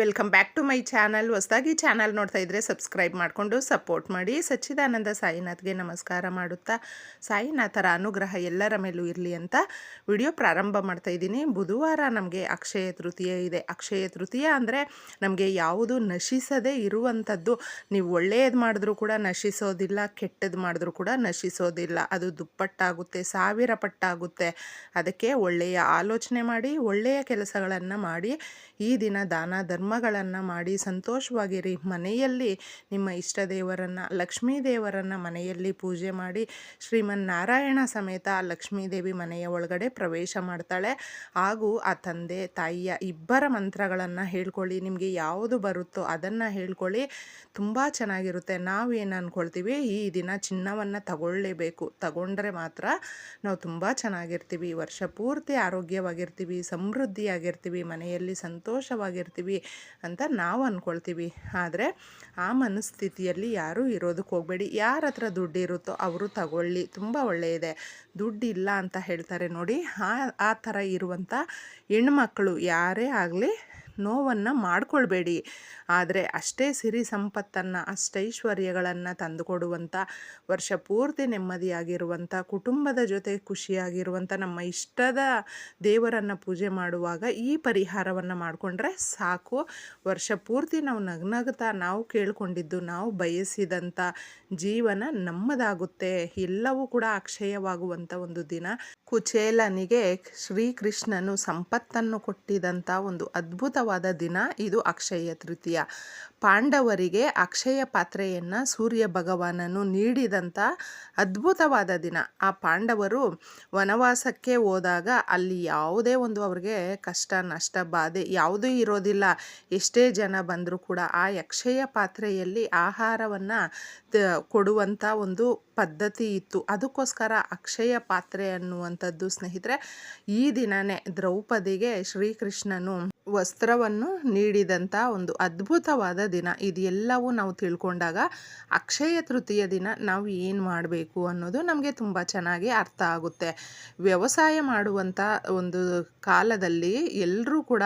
Welcome back to my channel. ಹೊಸದಾಗಿ channel ನೋಡ್ತಾ ಇದ್ದರೆ ಸಬ್ಸ್ಕ್ರೈಬ್ ಮಾಡಿಕೊಂಡು ಸಪೋರ್ಟ್ ಮಾಡಿ. ಸಚ್ಚಿದಾನಂದ ಸಾಯಿನಾಥ್ಗೆ ನಮಸ್ಕಾರ ಮಾಡುತ್ತಾ, ಸಾಯಿನಾಥರ ಅನುಗ್ರಹ ಎಲ್ಲರ ಮೇಲೂ ಇರಲಿ ಅಂತ ವಿಡಿಯೋ ಪ್ರಾರಂಭ ಮಾಡ್ತಾ ಇದ್ದೀನಿ. ಬುಧವಾರ ನಮಗೆ ಅಕ್ಷಯ ತೃತೀಯ ಇದೆ. ಅಕ್ಷಯ ತೃತೀಯ ಅಂದರೆ ನಮಗೆ ಯಾವುದು ನಶಿಸದೇ ಇರುವಂಥದ್ದು. ನೀವು ಒಳ್ಳೆಯದು ಮಾಡಿದ್ರೂ ಕೂಡ ನಶಿಸೋದಿಲ್ಲ ಕೆಟ್ಟದ್ದು ಮಾಡಿದ್ರೂ ಕೂಡ ನಶಿಸೋದಿಲ್ಲ. ಅದು ದುಪ್ಪಟ್ಟಾಗುತ್ತೆ, ಸಾವಿರ ಪಟ್ಟಾಗುತ್ತೆ. ಅದಕ್ಕೆ ಒಳ್ಳೆಯ ಆಲೋಚನೆ ಮಾಡಿ, ಒಳ್ಳೆಯ ಕೆಲಸಗಳನ್ನು ಮಾಡಿ ಈ ದಿನ ದಾನ ಧರ್ಮಗಳನ್ನು ಮಾಡಿ ಸಂತೋಷವಾಗಿರಿ. ಮನೆಯಲ್ಲಿ ನಿಮ್ಮ ಇಷ್ಟ ದೇವರನ್ನು ಲಕ್ಷ್ಮೀ ದೇವರನ್ನು ಮನೆಯಲ್ಲಿ ಪೂಜೆ ಮಾಡಿ ಶ್ರೀಮನ್ನಾರಾಯಣ ಸಮೇತ ಲಕ್ಷ್ಮೀ ದೇವಿ ಮನೆಯ ಒಳಗಡೆ ಪ್ರವೇಶ ಮಾಡ್ತಾಳೆ. ಹಾಗೂ ಆ ತಂದೆ, ತಾಯಿಯ ಇಬ್ಬರ ಮಂತ್ರಗಳನ್ನು ಹೇಳ್ಕೊಳ್ಳಿ. ನಿಮಗೆ ಯಾವುದು ಬರುತ್ತೋ ಅದನ್ನು ಹೇಳ್ಕೊಳ್ಳಿ. ತುಂಬ ಚೆನ್ನಾಗಿರುತ್ತೆ. ನಾವೇನು ಅಂದ್ಕೊಳ್ತೀವಿ ಈ ದಿನ ಚಿನ್ನವನ್ನು ತಗೊಳ್ಳೇಬೇಕು. ತಗೊಂಡ್ರೆ ಮಾತ್ರ ನಾವು ತುಂಬ ಚೆನ್ನಾಗಿರ್ತೀವಿ. ವರ್ಷ ಪೂರ್ತಿ ಆರೋಗ್ಯವಾಗಿರ್ತೀವಿ, ಸಮೃದ್ಧಿಯಾಗಿರ್ತೀವಿ, ಮನೆಯಲ್ಲಿ ಸಂತೋಷವಾಗಿರ್ತೀವಿ. ಅಂತ ನಾವು ಅಂದ್ಕೊಳ್ತೀವಿ ಆದರೆ ಆ ಮನಸ್ಥಿತಿಯಲ್ಲಿ ಯಾರೂ ಇರೋದಕ್ಕೆ ಹೋಗಬೇಡಿ. ಯಾರ ಹತ್ರ ದುಡ್ಡಿರುತ್ತೋ ಅವರು ತಗೊಳ್ಳಿ. ತುಂಬ ಒಳ್ಳೆಯದೆ. ದುಡ್ಡಿಲ್ಲ ಅಂತ ಹೇಳ್ತಾರೆ ನೋಡಿ. ಆ ಆ ಥರ ಇರುವಂಥ ಹೆಣ್ಮಕ್ಳು ಯಾರೇ ಆಗಲಿ ನೋವನ್ನು ಮಾಡಿಕೊಳ್ಬೇಡಿ. ಆದರೆ ಅಷ್ಟೇ ಸಿರಿ ಸಂಪತ್ತನ್ನು, ಅಷ್ಟೈಶ್ವರ್ಯಗಳನ್ನು ತಂದುಕೊಡುವಂಥ ವರ್ಷ ಪೂರ್ತಿ ನೆಮ್ಮದಿಯಾಗಿರುವಂಥ ಕುಟುಂಬದ ಜೊತೆ ಖುಷಿಯಾಗಿರುವಂಥ ನಮ್ಮ ಇಷ್ಟದ ದೇವರನ್ನು ಪೂಜೆ ಮಾಡುವಾಗ ಈ ಪರಿಹಾರವನ್ನು ಮಾಡಿಕೊಂಡ್ರೆ ಸಾಕು. ವರ್ಷ ಪೂರ್ತಿ ನಾವು ನಗ್ನಗ್ತಾ, ನಾವು ಕೇಳಿಕೊಂಡಿದ್ದು, ನಾವು ಬಯಸಿದಂಥ ಜೀವನ ನಮ್ಮದಾಗುತ್ತೆ. ಎಲ್ಲವೂ ಕೂಡ ಅಕ್ಷಯವಾಗುವಂಥ ಒಂದು ದಿನ. ಕುಚೇಲನಿಗೆ ಶ್ರೀಕೃಷ್ಣನು ಸಂಪತ್ತನ್ನು ಕೊಟ್ಟಿದಂಥ ಒಂದು ಅದ್ಭುತವಾದ ದಿನ ಇದು ಅಕ್ಷಯ ತೃತೀಯ. ಪಾಂಡವರಿಗೆ ಅಕ್ಷಯ ಪಾತ್ರೆಯನ್ನು ಸೂರ್ಯ ಭಗವಾನನು ನೀಡಿದಂಥ ಅದ್ಭುತವಾದ ದಿನ. ಆ ಪಾಂಡವರು ವನವಾಸಕ್ಕೆ ಹೋದಾಗ ಅಲ್ಲಿ ಯಾವುದೇ ಒಂದು ಅವ್ರಿಗೆ ಕಷ್ಟ, ನಷ್ಟ, ಬಾಧೆ ಯಾವುದೂ ಇರೋದಿಲ್ಲ. ಎಷ್ಟೇ ಜನ ಬಂದರೂ ಕೂಡ ಆ ಅಕ್ಷಯ ಪಾತ್ರೆಯಲ್ಲಿ ಆಹಾರವನ್ನು ಕೊಡುವಂಥ ಒಂದು ಪದ್ಧತಿ ಇತ್ತು. ಅದಕ್ಕೋಸ್ಕರ ಅಕ್ಷಯ ಪಾತ್ರೆ ಅನ್ನುವಂಥದ್ದು ಸ್ನೇಹಿತರೆ, ಈ ದಿನನೇ ದ್ರೌಪದಿಗೆ ಶ್ರೀಕೃಷ್ಣನು ವಸ್ತ್ರವನ್ನು ನೀಡಿದಂಥ ಒಂದು ಅದ್ಭುತವಾದ ದಿನ. ಇದೆಲ್ಲವೂ ನಾವು ತಿಳ್ಕೊಂಡಾಗ ಅಕ್ಷಯ ತೃತೀಯ ದಿನ ನಾವು ಏನು ಮಾಡಬೇಕು ಅನ್ನೋದು ನಮಗೆ ತುಂಬ ಚೆನ್ನಾಗಿ ಅರ್ಥ ಆಗುತ್ತೆ. ವ್ಯವಸಾಯ ಮಾಡುವಂಥ ಒಂದು ಕಾಲದಲ್ಲಿ ಎಲ್ಲರೂ ಕೂಡ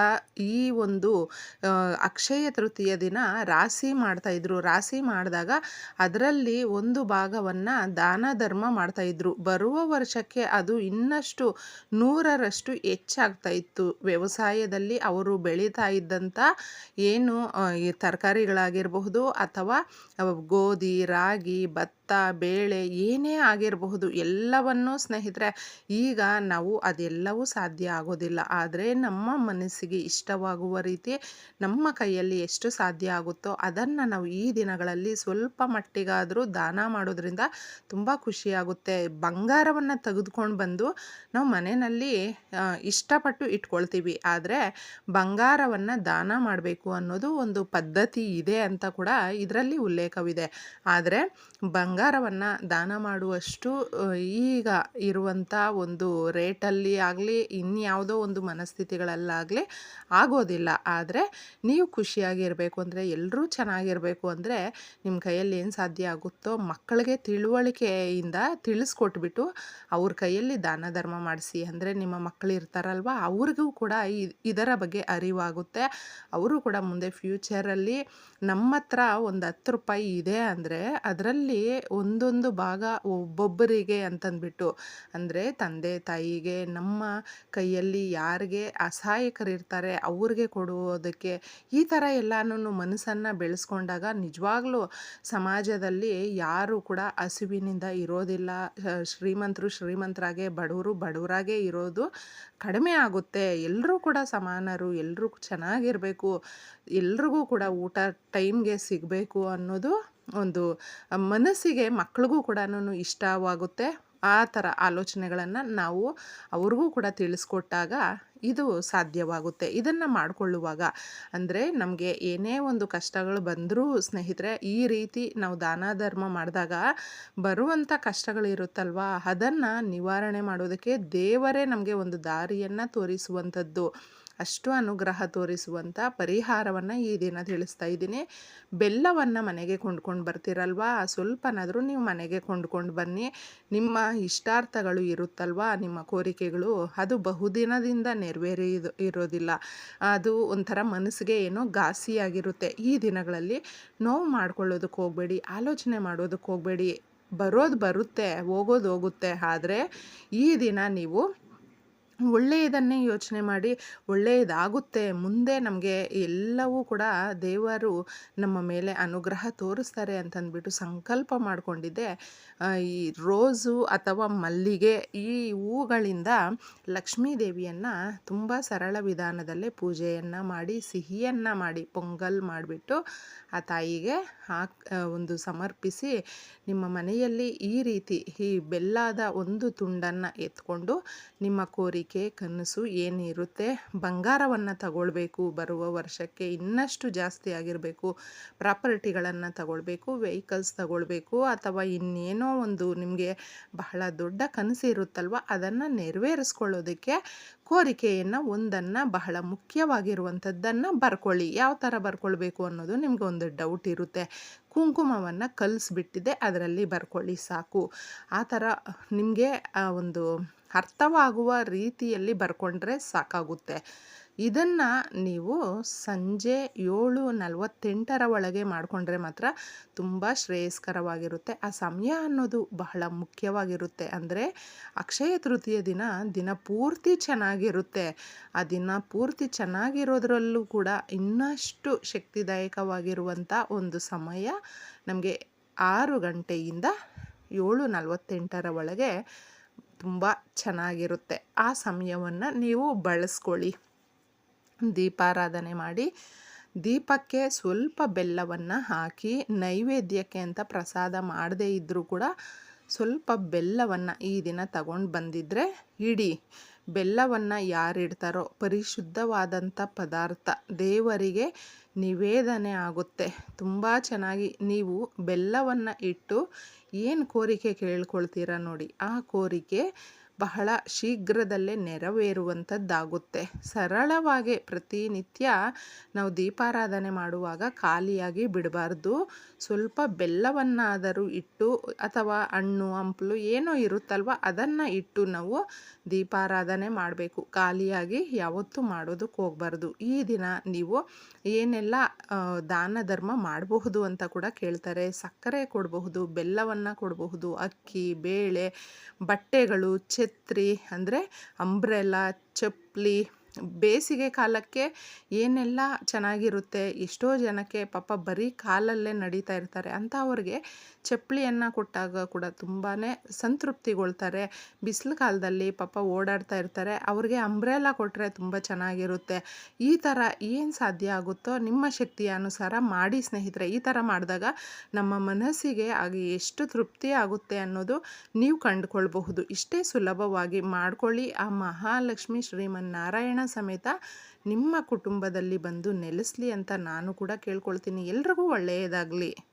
ಈ ಒಂದು ಅಕ್ಷಯ ತೃತೀಯ ದಿನ ರಾಶಿ ಮಾಡ್ತಾಯಿದ್ರು ರಾಶಿ ಮಾಡಿದಾಗ ಅದರಲ್ಲಿ ಒಂದು ಭಾಗವನ್ನು ದಾನ, ಧರ್ಮ ಮಾಡ್ತಾಯಿದ್ರು ಬರುವ ವರ್ಷಕ್ಕೆ ಅದು ಇನ್ನಷ್ಟು ನೂರರಷ್ಟು ಹೆಚ್ಚಾಗ್ತಾ ಇತ್ತು. ವ್ಯವಸಾಯದಲ್ಲಿ ಅವರು ಬೆಳೀತಾ ಇದ್ದಂಥ ಏನು ಈ ತರಕಾರಿಗಳಾಗಿರಬಹುದು ಅಥವಾ ಗೋಧಿ, ರಾಗಿ, ಭತ್ತ, ಬೇಳೆ ಏನೇ ಆಗಿರಬಹುದು ಎಲ್ಲವನ್ನೂ ಸ್ನೇಹಿತರೆ, ಈಗ ನಾವು ಅದೆಲ್ಲವೂ ಸಾಧ್ಯ ಆಗೋದಿಲ್ಲ. ಆದರೆ ನಮ್ಮ ಮನಸ್ಸಿಗೆ ಇಷ್ಟವಾಗುವ ರೀತಿ ನಮ್ಮ ಕೈಯಲ್ಲಿ ಎಷ್ಟು ಸಾಧ್ಯ ಆಗುತ್ತೋ ಅದನ್ನು ನಾವು ಈ ದಿನಗಳಲ್ಲಿ ಸ್ವಲ್ಪ ಮಟ್ಟಿಗಾದರೂ ದಾನ ಮಾಡೋದ್ರಿಂದ ತುಂಬ ಖುಷಿಯಾಗುತ್ತೆ. ಬಂಗಾರವನ್ನು ತೆಗೆದುಕೊಂಡು ಬಂದು ನಾವು ಮನೆಯಲ್ಲಿ ಇಷ್ಟಪಟ್ಟು ಇಟ್ಕೊಳ್ತೀವಿ. ಆದರೆ ಬಂಗಾರವನ್ನು ದಾನ ಮಾಡಬೇಕು ಅನ್ನೋದು ಒಂದು ಪದ್ಧತಿ ಇದೆ ಅಂತ ಕೂಡ ಇದರಲ್ಲಿ ಉಲ್ಲೇಖವಿದೆ. ಆದರೆ ಬಂಗಾರವನ್ನು ದಾನ ಮಾಡುವಷ್ಟು ಈಗ ಇರುವಂಥ ಒಂದು ರೇಟಲ್ಲಿ ಆಗಲಿ, ಇನ್ಯಾವುದೋ ಒಂದು ಮನಸ್ಥಿತಿಗಳಲ್ಲಾಗಲಿ ಆಗೋದಿಲ್ಲ. ಆದರೆ ನೀವು ಖುಷಿಯಾಗಿರಬೇಕು ಅಂದರೆ ಎಲ್ಲರೂ ಚೆನ್ನಾಗಿರಬೇಕು ಅಂದರೆ ನಿಮ್ಮ ಕೈಯಲ್ಲಿ ಏನು ಸಾಧ್ಯ ಆಗುತ್ತೋ ಮಕ್ಕಳಿಗೆ ತಿಳುವಳಿಕೆಯಿಂದ ತಿಳಿಸ್ಕೊಟ್ಬಿಟ್ಟು ಅವ್ರ ಕೈಯಲ್ಲಿ ದಾನ ಧರ್ಮ ಮಾಡಿಸಿ. ಅಂದರೆ ನಿಮ್ಮ ಮಕ್ಕಳು ಇರ್ತಾರಲ್ವ ಅವ್ರಿಗೂ ಕೂಡ ಇದರ ಬಗ್ಗೆ ಅರಿವಾಗುತ್ತೆ. ಅವರು ಕೂಡ ಮುಂದೆ ಫ್ಯೂಚರಲ್ಲಿ ನಮ್ಮ ಹತ್ರ ಒಂದು ಹತ್ತು ರೂಪಾಯಿ ಇದೆ ಅಂದರೆ ಅದರಲ್ಲಿ ಒಂದೊಂದು ಭಾಗ ಒಬ್ಬೊಬ್ಬರಿಗೆ ಅಂತಂದ್ಬಿಟ್ಟು, ಅಂದರೆ ತಂದೆ, ತಾಯಿಗೆ, ನಮ್ಮ ಕೈಯಲ್ಲಿ ಯಾರಿಗೆ ಅಸಹಾಯಕರಿರ್ತಾರೆ ಅವ್ರಿಗೆ ಕೊಡುವುದಕ್ಕೆ ಈ ಥರ ಎಲ್ಲನೂ ಮನಸ್ಸನ್ನು ಬೆಳೆಸ್ಕೊಂಡಾಗ ನಿಜವಾಗ್ಲೂ ಸಮಾಜದಲ್ಲಿ ಯಾರು ಕೂಡ ಹಸಿವಿನಿಂದ ಇರೋದಿಲ್ಲ. ಶ್ರೀಮಂತರು ಶ್ರೀಮಂತರಾಗೆ, ಬಡವರು ಬಡವರಾಗೇ ಇರೋದು ಕಡಿಮೆ ಆಗುತ್ತೆ. ಎಲ್ಲರೂ ಕೂಡ ಸಮಾನರು ಎಲ್ಲರೂ ಚೆನ್ನಾಗಿರಬೇಕು, ಎಲ್ರಿಗೂ ಕೂಡ ಊಟ ಟೈಮ್ಗೆ ಸಿಗಬೇಕು ಅನ್ನೋದು ಒಂದು ಮನಸ್ಸಿಗೆ ಮಕ್ಳಿಗೂ ಕೂಡ ಇಷ್ಟವಾಗುತ್ತೆ. ಆ ಥರ ಆಲೋಚನೆಗಳನ್ನು ನಾವು ಅವ್ರಿಗೂ ಕೂಡ ತಿಳಿಸ್ಕೊಟ್ಟಾಗ ಇದು ಸಾಧ್ಯವಾಗುತ್ತೆ. ಇದನ್ನು ಮಾಡಿಕೊಳ್ಳುವಾಗ, ಅಂದರೆ ನಮಗೆ ಏನೇ ಒಂದು ಕಷ್ಟಗಳು ಬಂದರೂ ಸ್ನೇಹಿತರೆ, ಈ ರೀತಿ ನಾವು ದಾನ ಧರ್ಮ ಮಾಡಿದಾಗ ಬರುವಂಥ ಕಷ್ಟಗಳಿರುತ್ತಲ್ವ ಅದನ್ನು ನಿವಾರಣೆ ಮಾಡೋದಕ್ಕೆ ದೇವರೇ ನಮಗೆ ಒಂದು ದಾರಿಯನ್ನು ತೋರಿಸುವಂಥದ್ದು. ಅಷ್ಟು ಅನುಗ್ರಹ ತೋರಿಸುವಂಥ ಪರಿಹಾರವನ್ನು ಈ ದಿನ ತಿಳಿಸ್ತಾ ಇದ್ದೀನಿ. ಬೆಲ್ಲವನ್ನು ಮನೆಗೆ ಕೊಂಡ್ಕೊಂಡು ಬರ್ತೀರಲ್ವಾ? ಸ್ವಲ್ಪನಾದರೂ ನೀವು ಮನೆಗೆ ಕೊಂಡ್ಕೊಂಡು ಬನ್ನಿ. ನಿಮ್ಮ ಇಷ್ಟಾರ್ಥಗಳು ಇರುತ್ತಲ್ವಾ? ನಿಮ್ಮ ಕೋರಿಕೆಗಳು ಅದು ಬಹುದಿನದಿಂದ ನೆರವೇರಿ ಇರೋದಿಲ್ಲ. ಅದು ಒಂಥರ ಮನಸ್ಸಿಗೆ ಏನೋ ಘಾಸಿಯಾಗಿರುತ್ತೆ. ಈ ದಿನಗಳಲ್ಲಿ ನೋವು ಮಾಡ್ಕೊಳ್ಳೋದಕ್ಕೆ ಹೋಗಬೇಡಿ, ಆಲೋಚನೆ ಮಾಡೋದಕ್ಕೆ ಹೋಗಬೇಡಿ. ಬರೋದು ಬರುತ್ತೆ, ಹೋಗೋದು ಹೋಗುತ್ತೆ. ಆದರೆ ಈ ದಿನ ನೀವು ಒಳ್ಳೆಯದನ್ನೇ ಯೋಚನೆ ಮಾಡಿ, ಒಳ್ಳೆಯದಾಗುತ್ತೆ, ಮುಂದೆ ನಮಗೆ ಎಲ್ಲವೂ ಕೂಡ ದೇವರು ನಮ್ಮ ಮೇಲೆ ಅನುಗ್ರಹ ತೋರಿಸ್ತಾರೆ ಅಂತಂದ್ಬಿಟ್ಟು ಸಂಕಲ್ಪ ಮಾಡಿಕೊಂಡಿದ್ದೆ. ಈ ರೋಸು ಅಥವಾ ಮಲ್ಲಿಗೆ ಈ ಹೂಗಳಿಂದ ಲಕ್ಷ್ಮೀ ದೇವಿಯನ್ನು ತುಂಬ ಸರಳ ವಿಧಾನದಲ್ಲೇ ಪೂಜೆಯನ್ನು ಮಾಡಿ, ಸಿಹಿಯನ್ನು ಮಾಡಿ, ಪೊಂಗಲ್ ಮಾಡಿಬಿಟ್ಟು ಆ ತಾಯಿಗೆ ಹಾಕ್ ಒಂದು ಸಮರ್ಪಿಸಿ ನಿಮ್ಮ ಮನೆಯಲ್ಲಿ ಈ ರೀತಿ ಈ ಬೆಲ್ಲದ ಒಂದು ತುಂಡನ್ನು ಎತ್ಕೊಂಡು ನಿಮ್ಮ ಕೋರಿಕೆ ಕನಸು ಏನಿರುತ್ತೆ? ಬಂಗಾರವನ್ನು ತಗೊಳ್ಬೇಕು, ಬರುವ ವರ್ಷಕ್ಕೆ ಇನ್ನಷ್ಟು ಜಾಸ್ತಿ ಆಗಿರಬೇಕು, ಪ್ರಾಪರ್ಟಿಗಳನ್ನು ತಗೊಳ್ಬೇಕು ವೆಹಿಕಲ್ಸ್ ತಗೊಳ್ಬೇಕು, ಅಥವಾ ಇನ್ನೇನೋ ಒಂದು ನಿಮಗೆ ಬಹಳ ದೊಡ್ಡ ಕನಸು ಇರುತ್ತಲ್ವ? ಅದನ್ನು ನೆರವೇರಿಸ್ಕೊಳ್ಳೋದಕ್ಕೆ ಕೋರಿಕೆಯನ್ನು ಒಂದನ್ನು ಬಹಳ ಮುಖ್ಯವಾಗಿರುವಂಥದ್ದನ್ನು ಬರ್ಕೊಳ್ಳಿ. ಯಾವ ಥರ ಬರ್ಕೊಳ್ಬೇಕು ಅನ್ನೋದು ನಿಮಗೆ ಒಂದು ಡೌಟ್ ಇರುತ್ತೆ. ಕುಂಕುಮವನ್ನು ಕಲಿಸ್ಬಿಟ್ಟಿದೆ, ಅದರಲ್ಲಿ ಬರ್ಕೊಳ್ಳಿ ಸಾಕು. ಆ ಥರ ನಿಮಗೆ ಆ ಒಂದು ಅರ್ಥವಾಗುವ ರೀತಿಯಲ್ಲಿ ಬರ್ಕೊಂಡ್ರೆ ಸಾಕಾಗುತ್ತೆ. ಇದನ್ನು ನೀವು ಸಂಜೆ ಏಳು ನಲವತ್ತೆಂಟರ ಒಳಗೆ ಮಾಡಿಕೊಂಡ್ರೆ ಮಾತ್ರ ತುಂಬ ಶ್ರೇಯಸ್ಕರವಾಗಿರುತ್ತೆ. ಆ ಸಮಯ ಅನ್ನೋದು ಬಹಳ ಮುಖ್ಯವಾಗಿರುತ್ತೆ. ಅಂದರೆ ಅಕ್ಷಯ ತೃತೀಯ ದಿನ ದಿನ ಪೂರ್ತಿ ಚೆನ್ನಾಗಿರುತ್ತೆ. ಆ ದಿನ ಪೂರ್ತಿ ಚೆನ್ನಾಗಿರೋದ್ರಲ್ಲೂ ಕೂಡ ಇನ್ನಷ್ಟು ಶಕ್ತಿದಾಯಕವಾಗಿರುವಂಥ ಒಂದು ಸಮಯ ನಮಗೆ ಆರು ಗಂಟೆಯಿಂದ ಏಳು ನಲವತ್ತೆಂಟರ ಒಳಗೆ ತುಂಬ ಚೆನ್ನಾಗಿರುತ್ತೆ. ಆ ಸಮಯವನ್ನು ನೀವು ಬಳಸ್ಕೊಳ್ಳಿ. ದೀಪಾರಾಧನೆ ಮಾಡಿ. ದೀಪಕ್ಕೆ ಸ್ವಲ್ಪ ಬೆಲ್ಲವನ್ನು ಹಾಕಿ, ನೈವೇದ್ಯಕ್ಕೆ ಅಂತ ಪ್ರಸಾದ ಮಾಡದೇ ಇದ್ದರೂ ಕೂಡ ಸ್ವಲ್ಪ ಬೆಲ್ಲವನ್ನು ಈ ದಿನ ತಗೊಂಡು ಬಂದಿದ್ದರೆ ಇಡಿ ಬೆಲ್ಲವನ್ನು ಯಾರಿಡ್ತಾರೋ ಪರಿಶುದ್ಧವಾದಂಥ ಪದಾರ್ಥ ದೇವರಿಗೆ ನಿವೇದನೆ ಆಗುತ್ತೆ. ತುಂಬ ಚೆನ್ನಾಗಿ ನೀವು ಬೆಲ್ಲವನ್ನು ಇಟ್ಟು ಏನು ಕೋರಿಕೆ ಕೇಳ್ಕೊಳ್ತೀರ ನೋಡಿ. ಆ ಕೋರಿಕೆ ಬಹಳ ಶೀಘ್ರದಲ್ಲೇ ನೆರವೇರುವಂಥದ್ದಾಗುತ್ತೆ. ಸರಳವಾಗಿ ಪ್ರತಿನಿತ್ಯ ನಾವು ದೀಪಾರಾಧನೆ ಮಾಡುವಾಗ ಖಾಲಿಯಾಗಿ ಬಿಡಬಾರ್ದು. ಸ್ವಲ್ಪ ಬೆಲ್ಲವನ್ನಾದರೂ ಇಟ್ಟು ಅಥವಾ ಹಣ್ಣು, ಹಂಪಲು ಏನೋ ಇರುತ್ತಲ್ವ ಅದನ್ನು ಇಟ್ಟು ನಾವು ದೀಪಾರಾಧನೆ ಮಾಡಬೇಕು. ಖಾಲಿಯಾಗಿ ಯಾವತ್ತೂ ಮಾಡೋದಕ್ಕೆ ಹೋಗಬಾರ್ದು. ಈ ದಿನ ನೀವು ಏನೆಲ್ಲ ದಾನ ಧರ್ಮ ಮಾಡಬಹುದು ಅಂತ ಕೂಡ ಕೇಳ್ತಾರೆ. ಸಕ್ಕರೆ ಕೊಡಬಹುದು, ಬೆಲ್ಲವನ್ನು ಕೊಡಬಹುದು, ಅಕ್ಕಿ, ಬೇಳೆ, ಬಟ್ಟೆಗಳು ಛತ್ರಿ ಅಂದರೆ ಅಂಬ್ರೆಲಾ ಚಪ್ಪಲಿ ಬೇಸಿಗೆ ಕಾಲಕ್ಕೆ ಏನೆಲ್ಲ ಚೆನ್ನಾಗಿರುತ್ತೆ, ಎಷ್ಟೋ ಜನಕ್ಕೆ ಪಾಪ ಬರೀ ಕಾಲಲ್ಲೇ ನಡೀತಾ ಇರ್ತಾರೆ. ಅಂಥವ್ರಿಗೆ ಚಪ್ಪಲಿಯನ್ನು ಕೊಟ್ಟಾಗ ಕೂಡ ತುಂಬಾ ಸಂತೃಪ್ತಿಗೊಳ್ತಾರೆ. ಬಿಸಿಲು ಕಾಲದಲ್ಲಿ ಪಾಪ ಓಡಾಡ್ತಾ ಇರ್ತಾರೆ. ಅವ್ರಿಗೆ ಅಂಬ್ರೆಲ್ಲ ಕೊಟ್ಟರೆ ತುಂಬ ಚೆನ್ನಾಗಿರುತ್ತೆ. ಈ ಥರ ಏನು ಸಾಧ್ಯ ಆಗುತ್ತೋ ನಿಮ್ಮ ಶಕ್ತಿಯ ಅನುಸಾರ ಮಾಡಿ ಸ್ನೇಹಿತರೆ, ಈ ಥರ ಮಾಡಿದಾಗ ನಮ್ಮ ಮನಸ್ಸಿಗೆ ಆಗಿ ಎಷ್ಟು ತೃಪ್ತಿ ಆಗುತ್ತೆ ಅನ್ನೋದು ನೀವು ಕಂಡುಕೊಳ್ಬಹುದು. ಇಷ್ಟೇ ಸುಲಭವಾಗಿ ಮಾಡ್ಕೊಳ್ಳಿ. ಆ ಮಹಾಲಕ್ಷ್ಮಿ ಶ್ರೀಮನ್ನಾರಾಯಣ ಸಮೇತ ನಿಮ್ಮ ಕುಟುಂಬದಲ್ಲಿ ಬಂದು ನೆಲೆಸಲಿ ಅಂತ ನಾನು ಕೂಡ ಕೇಳ್ಕೊಳ್ತೀನಿ. ಎಲ್ರಿಗೂ ಒಳ್ಳೆಯದಾಗಲಿ.